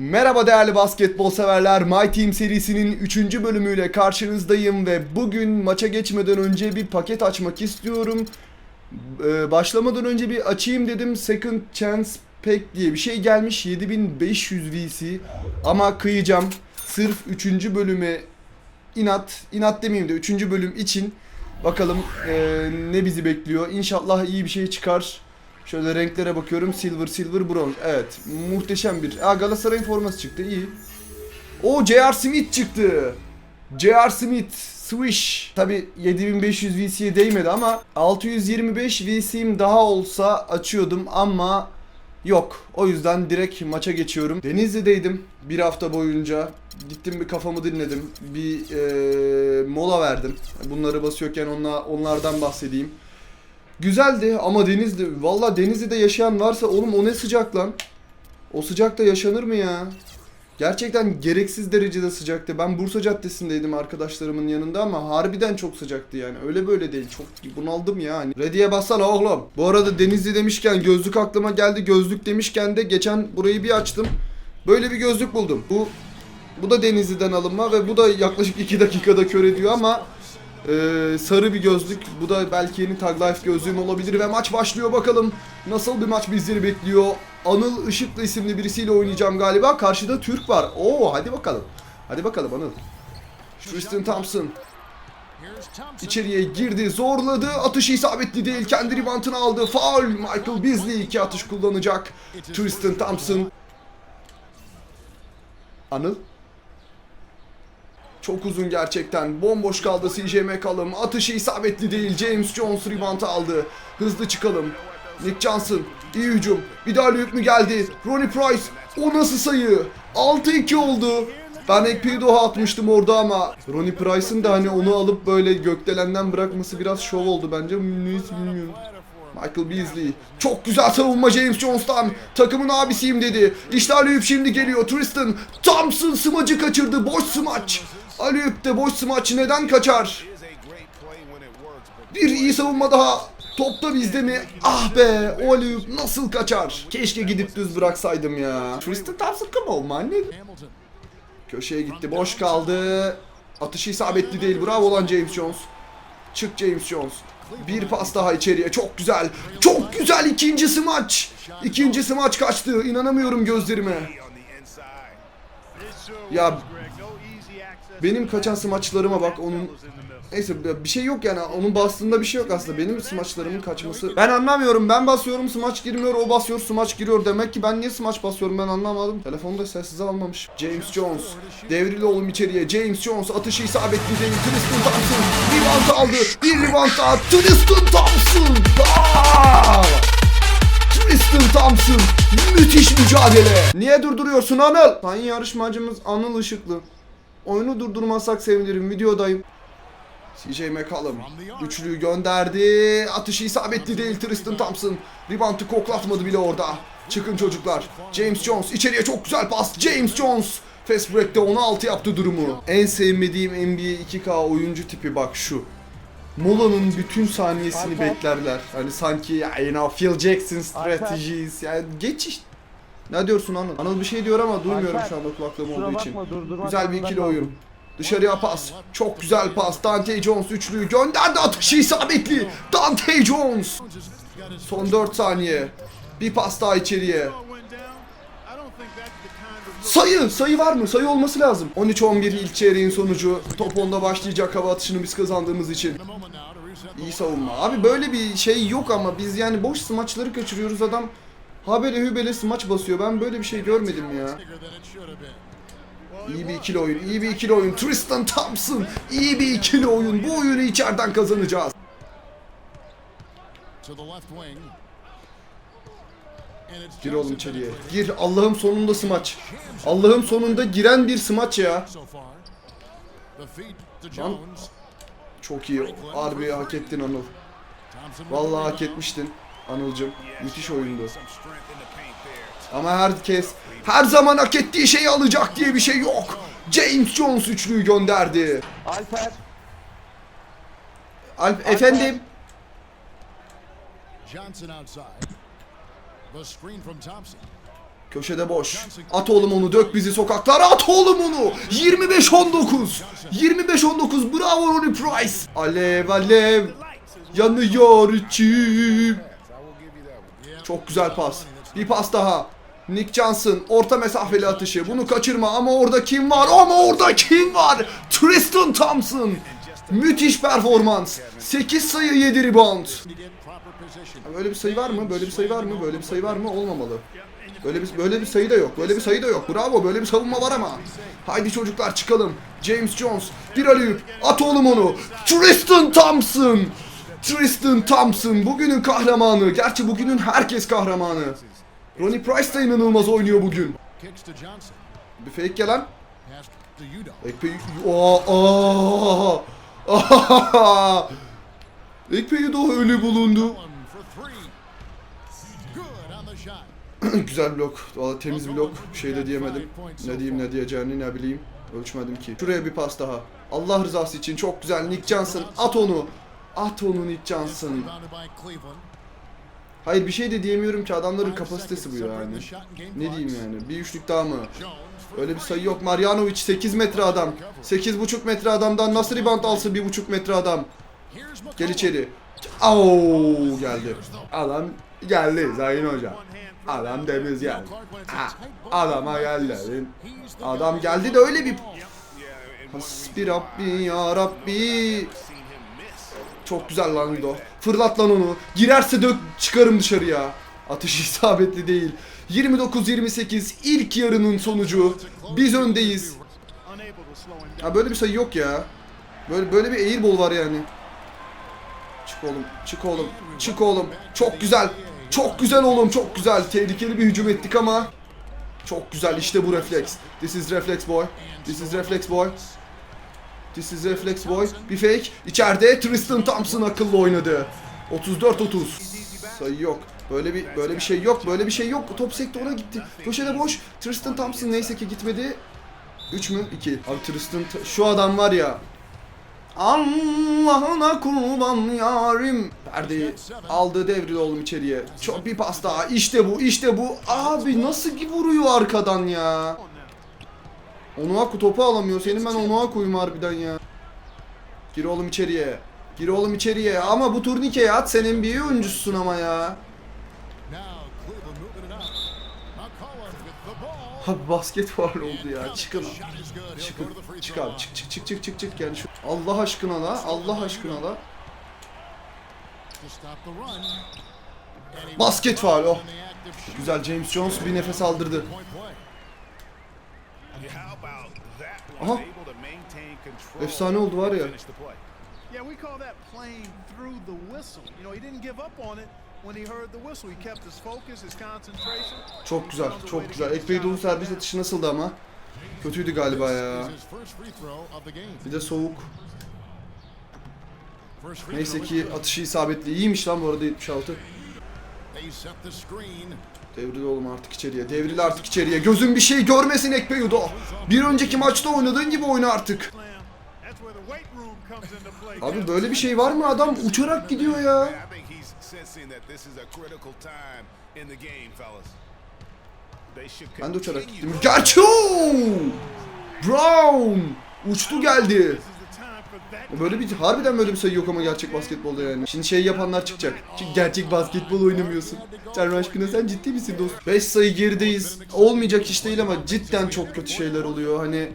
Merhaba değerli basketbol severler. My Team serisinin 3. bölümüyle karşınızdayım ve bugün maça geçmeden önce bir paket açmak istiyorum. Ee, başlamadan önce bir açayım dedim. Second Chance Pack diye bir şey gelmiş. 7500 VC. Ama kıyacağım. Sırf 3. bölüme inat, inat demeyeyim de 3. bölüm için bakalım ee, ne bizi bekliyor. İnşallah iyi bir şey çıkar. Şöyle renklere bakıyorum. Silver, silver, bronze. Evet. Muhteşem bir. Aa Galatasaray'ın forması çıktı. İyi. O J.R. Smith çıktı. J.R. Smith. Swish. Tabi 7500 VC'ye değmedi ama 625 VC'm daha olsa açıyordum ama yok. O yüzden direkt maça geçiyorum. Denizli'deydim bir hafta boyunca. Gittim bir kafamı dinledim. Bir eee, mola verdim. Bunları basıyorken onla, onlardan bahsedeyim. Güzeldi ama Denizli, valla Denizli'de yaşayan varsa oğlum o ne sıcak lan. O sıcakta yaşanır mı ya? Gerçekten gereksiz derecede sıcaktı. Ben Bursa Caddesi'ndeydim arkadaşlarımın yanında ama harbiden çok sıcaktı yani. Öyle böyle değil. Çok bunaldım ya. Hani. Ready'e bassana oğlum. Bu arada Denizli demişken gözlük aklıma geldi. Gözlük demişken de geçen burayı bir açtım. Böyle bir gözlük buldum. Bu bu da Denizli'den alınma ve bu da yaklaşık 2 dakikada kör ediyor ama ee, sarı bir gözlük. Bu da belki yeni Tag Life gözlüğüm olabilir ve maç başlıyor bakalım. Nasıl bir maç bizleri bekliyor. Anıl Işıklı isimli birisiyle oynayacağım galiba. Karşıda Türk var. Oo hadi bakalım. Hadi bakalım Anıl. Tristan Thompson içeriye girdi, zorladı. Atışı isabetli değil. Kendi ribantını aldı. Foul. Michael Beasley iki atış kullanacak. Tristan Thompson. Anıl. Çok uzun gerçekten. Bomboş kaldı CJ McCollum. Atışı isabetli değil. James Jones rebound aldı. Hızlı çıkalım. Nick Johnson. iyi hücum. Bir daha mü geldi? Ronnie Price. O nasıl sayı? 6-2 oldu. Ben Ekpedo'ya atmıştım orada ama Ronnie Price'ın da hani onu alıp böyle gökdelenden bırakması biraz şov oldu bence. Neyse bilmiyorum. Michael Beasley. Çok güzel savunma James Jones'tan. Takımın abisiyim dedi. İşte Aliyup şimdi geliyor. Tristan Thompson smacı kaçırdı. Boş smaç. Aliyup de boş smaç neden kaçar? Bir iyi savunma daha. Top da bizde mi? Ah be o Aliyup nasıl kaçar? Keşke gidip düz bıraksaydım ya. Tristan Thompson come on man. Köşeye gitti. Boş kaldı. Atışı isabetli değil. Bravo lan James Jones. Çık James Jones. Bir pas daha içeriye. Çok güzel. Çok güzel ikinci smaç. İkinci smaç kaçtı. İnanamıyorum gözlerime. Ya benim kaçan smaçlarıma bak onun Neyse bir şey yok yani onun bastığında bir şey yok aslında. Benim smaçlarımın kaçması Ben anlamıyorum ben basıyorum smaç girmiyor o basıyor smaç giriyor. Demek ki ben niye smaç basıyorum ben anlamadım. Telefonu da sessize almamış. James Jones devrili oğlum içeriye. James Jones atışı isabetli. Değil Tristan Thompson rebound aldı. Bir rebound daha Tristan Thompson. Aa! Tristan Thompson müthiş mücadele Niye durduruyorsun Anıl? Sayın yarışmacımız Anıl Işıklı Oyunu durdurmazsak sevinirim videodayım CJ McCollum üçlüyü gönderdi. Atışı isabetli değil Tristan Thompson. Rebound'ı koklatmadı bile orada. Çıkın çocuklar. James Jones içeriye çok güzel pas. James Jones fast break'te 16 yaptı durumu. En sevmediğim NBA 2K oyuncu tipi bak şu. Mola'nın bütün saniyesini beklerler. Hani sanki you know Phil Jackson strategies. Yani geç işte. Ne diyorsun Anıl? Anıl bir şey diyor ama duymuyorum Alper, şu anda kulaklığım olduğu için. bakma, durdurmak Güzel bir ikili oyun. Dışarıya pas. Çok güzel pas. Dante Jones üçlüyü gönderdi. Atışı isabetli. Dante Jones. Son 4 saniye. Bir pas daha içeriye. Sayı! Sayı var mı? Sayı olması lazım. 13-11 ilk çeyreğin sonucu. Top onda başlayacak hava atışını biz kazandığımız için. İyi savunma. Abi böyle bir şey yok ama biz yani boş smaçları kaçırıyoruz adam. Habele hübele smaç basıyor. Ben böyle bir şey görmedim ya. İyi bir ikili oyun, iyi bir ikili oyun. Tristan Thompson, iyi bir ikili oyun. Bu oyunu içeriden kazanacağız. Gir oğlum içeriye. Gir. Allah'ım sonunda smaç. Allah'ım sonunda giren bir smaç ya. Lan. Çok iyi. Harbi hak ettin Anıl. Vallahi hak etmiştin Anılcım. Müthiş oyundu. Ama herkes her zaman hak ettiği şeyi alacak diye bir şey yok. James Jones üçlüyü gönderdi. Alper. Alp efendim. Johnson outside. The screen from Thompson. Köşede boş. At oğlum onu dök bizi sokaklara at oğlum onu. 25-19. 25-19 bravo Ronnie Price. Alev alev yanıyor içim. Çok güzel pas. Bir pas daha. Nick Johnson orta mesafeli atışı. Bunu kaçırma ama orada kim var? Ama orada kim var? Tristan Thompson. Müthiş performans. 8 sayı 7 rebound. Böyle bir sayı var mı? Böyle bir sayı var mı? Böyle bir sayı var mı? Olmamalı. Böyle bir böyle bir sayı da yok. Böyle bir sayı da yok. Bravo. Böyle bir savunma var ama. Haydi çocuklar çıkalım. James Jones bir alüp at oğlum onu. Tristan Thompson. Tristan Thompson bugünün kahramanı. Gerçi bugünün herkes kahramanı. Ronnie Price da inanılmaz oynuyor bugün. Bir fake gelen. Ekpe... Aa, aa. Ekpe'yi de öyle bulundu. Güzel blok. Valla temiz blok. Bir şey de diyemedim. Ne diyeyim ne diyeceğini ne bileyim. Ölçmedim ki. Şuraya bir pas daha. Allah rızası için çok güzel. Nick Johnson at onu. At onu Nick Johnson. Hayır bir şey de diyemiyorum ki adamların kapasitesi bu yani. Ne diyeyim yani? Bir üçlük daha mı? Öyle bir sayı yok. Marjanovic 8 metre adam. 8,5 metre adamdan nasıl rebound alsın 1,5 metre adam. Gel içeri. Oo geldi. Adam geldi Zahin Hoca. Adam temiz geldi. Ha, adama geldi. Adam geldi de öyle bir Hasbi Rabbi ya Rabbi. Çok güzel lan Udo. Fırlat lan onu. Girerse dök çıkarım dışarıya. Atış isabetli değil. 29-28 ilk yarının sonucu. Biz öndeyiz. Ha böyle bir sayı yok ya. Böyle böyle bir airball var yani. Çık oğlum, çık oğlum, çık oğlum. Çok güzel. Çok güzel oğlum, çok güzel. Tehlikeli bir hücum ettik ama çok güzel. İşte bu refleks. This is reflex boy. This is reflex boy. This is reflex boy. Bir fake. İçeride Tristan Thompson akıllı oynadı. 34-30. Sayı yok. Böyle bir böyle bir şey yok. Böyle bir şey yok. Top sekti ona gitti. Köşede boş. Tristan Thompson neyse ki gitmedi. 3 mü? 2. Abi Tristan şu adam var ya. Allah'ına kurban yarim. Perdeyi aldı devril oğlum içeriye. Çok bir pas daha. İşte bu, işte bu. Abi nasıl bir vuruyor arkadan ya. Onuaku topu alamıyor. Senin ben Onuaku'yum harbiden ya. Gir oğlum içeriye. Gir oğlum içeriye. Ama bu turnikeye at. Sen NBA oyuncusun ama ya. Abi basket faul oldu ya. Çıkın. He'll Çıkın. Çık abi. Çık çık çık çık çık çık. Yani şu Allah aşkına la. Allah aşkına la. Basket faul oh. Güzel James Jones bir nefes aldırdı. Aha. Efsane oldu var ya. Yeah, we call that playing through the whistle. You know, he didn't give up on it when he heard the whistle. He kept his focus, his concentration. Çok güzel, çok güzel. Ekmeği dolu servis atışı nasıldı ama? Kötüydü galiba ya. Bir de soğuk. Neyse ki atışı isabetli. İyiymiş lan bu arada 76. They set the screen. Devril oğlum artık içeriye. Devril artık içeriye. Gözün bir şey görmesin Ekpeyudo. Bir önceki maçta oynadığın gibi oyna artık. Abi böyle bir şey var mı? Adam uçarak gidiyor ya. Sensing that this is a critical time in the game, fellas. They should Ben de uçarak gittim. Gerçi Brown uçtu geldi. Böyle bir harbiden böyle bir sayı yok ama gerçek basketbolda yani. Şimdi şey yapanlar çıkacak. Çünkü gerçek basketbol oynamıyorsun. Tanrı aşkına sen ciddi misin dost? 5 sayı gerideyiz. Olmayacak iş değil ama cidden çok kötü şeyler oluyor. Hani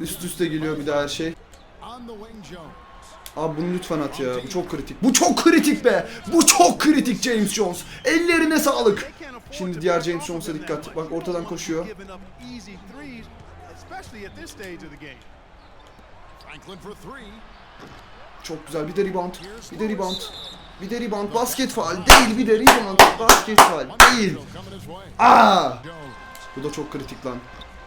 üst üste geliyor bir daha her şey. Abi bunu lütfen at ya. Bu çok kritik. Bu çok kritik be. Bu çok kritik James Jones. Ellerine sağlık. Şimdi diğer James Jones'a dikkat. Bak ortadan koşuyor. Çok güzel. Bir de rebound. Bir de rebound. Bir de rebound. Basket faal değil. Bir de rebound. Basket faal değil. Aa! Bu da çok kritik lan.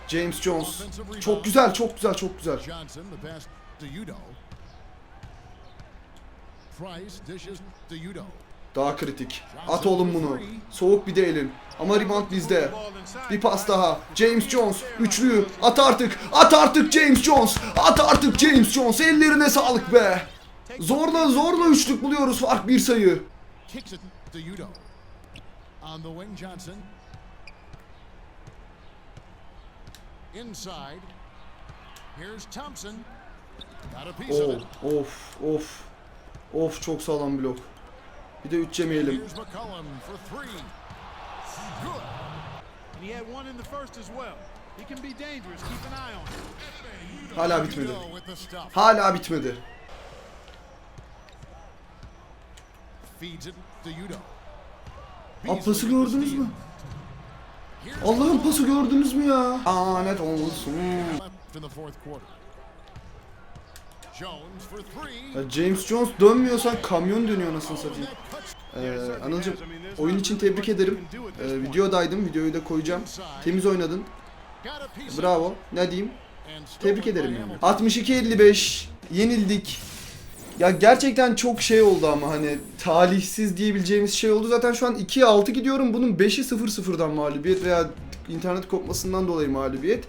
James Jones. Çok güzel, çok güzel, çok güzel. Johnson, the pass to Udo. Price dishes to Udo. Daha kritik. At oğlum bunu. Soğuk bir de elin. Ama rebound bizde. Bir pas daha. James Jones. Üçlüyü. At artık. At artık James Jones. At artık James Jones. Ellerine sağlık be. Zorla zorla üçlük buluyoruz. Fark bir sayı. İnside. Here's Thompson. Got a piece of Oh, it. of of. Of çok sağlam blok. Bir de 3 yemeyelim. Hala bitmedi. Hala bitmedi. Aa, pası gördünüz mü? McCollum. pası gördünüz mü ya? Anet olsun. Left in the fourth quarter. Jones for three. Ya James Jones dönmüyorsan kamyon dönüyor nasıl satayım. Ee, Anılcım oyun için tebrik ederim. Ee, videodaydım. Videoyu da koyacağım. Temiz oynadın. Bravo. Ne diyeyim? Tebrik ederim yani. Hamilton. 62-55 yenildik. Ya gerçekten çok şey oldu ama hani talihsiz diyebileceğimiz şey oldu. Zaten şu an 2'ye 6 gidiyorum. Bunun 5'i 0-0'dan mağlubiyet veya internet kopmasından dolayı mağlubiyet.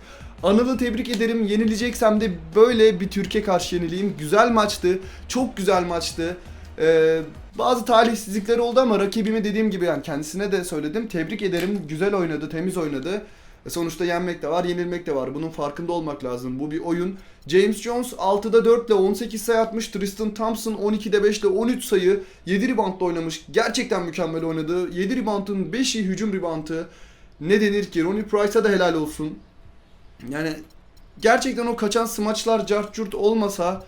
Anıl'ı tebrik ederim. Yenileceksem de böyle bir Türkiye karşı yenileyim. Güzel maçtı. Çok güzel maçtı. Ee, bazı talihsizlikler oldu ama rakibimi dediğim gibi yani kendisine de söyledim. Tebrik ederim. Güzel oynadı, temiz oynadı. E Sonuçta yenmek de var, yenilmek de var. Bunun farkında olmak lazım. Bu bir oyun. James Jones 6'da 4 ile 18 sayı atmış. Tristan Thompson 12'de 5 ile 13 sayı. 7 reboundla oynamış. Gerçekten mükemmel oynadı. 7 reboundın 5'i hücum reboundı. Ne denir ki? Ronnie Price'a da helal olsun. Yani gerçekten o kaçan smaçlar cart curt olmasa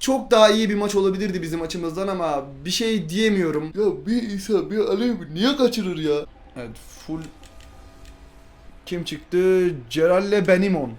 çok daha iyi bir maç olabilirdi bizim açımızdan ama bir şey diyemiyorum. Ya bir İsa bir Alev niye kaçırır ya? Evet full kim çıktı? Ceralle Benimon.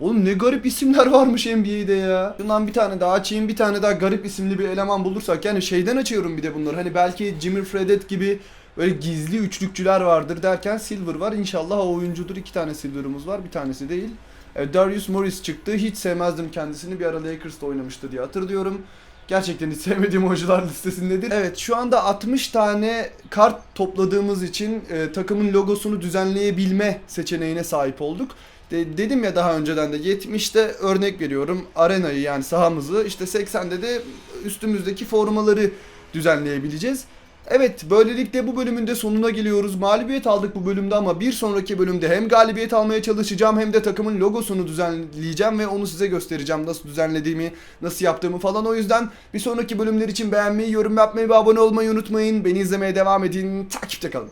Oğlum ne garip isimler varmış NBA'de ya. Şundan bir tane daha açayım bir tane daha garip isimli bir eleman bulursak yani şeyden açıyorum bir de bunları. Hani belki Jimmy Fredette gibi böyle gizli üçlükçüler vardır derken Silver var. İnşallah o oyuncudur. iki tane Silver'ımız var bir tanesi değil. E, Darius Morris çıktı. Hiç sevmezdim kendisini. Bir ara Lakers'ta oynamıştı diye hatırlıyorum. Gerçekten hiç sevmediğim oyuncular listesindedir. Evet şu anda 60 tane kart topladığımız için e, takımın logosunu düzenleyebilme seçeneğine sahip olduk. De- dedim ya daha önceden de 70'te örnek veriyorum arenayı yani sahamızı işte 80'de de üstümüzdeki formaları düzenleyebileceğiz. Evet böylelikle bu bölümün de sonuna geliyoruz. Mağlubiyet aldık bu bölümde ama bir sonraki bölümde hem galibiyet almaya çalışacağım hem de takımın logosunu düzenleyeceğim ve onu size göstereceğim. Nasıl düzenlediğimi, nasıl yaptığımı falan. O yüzden bir sonraki bölümler için beğenmeyi, yorum yapmayı ve abone olmayı unutmayın. Beni izlemeye devam edin. Takipte kalın.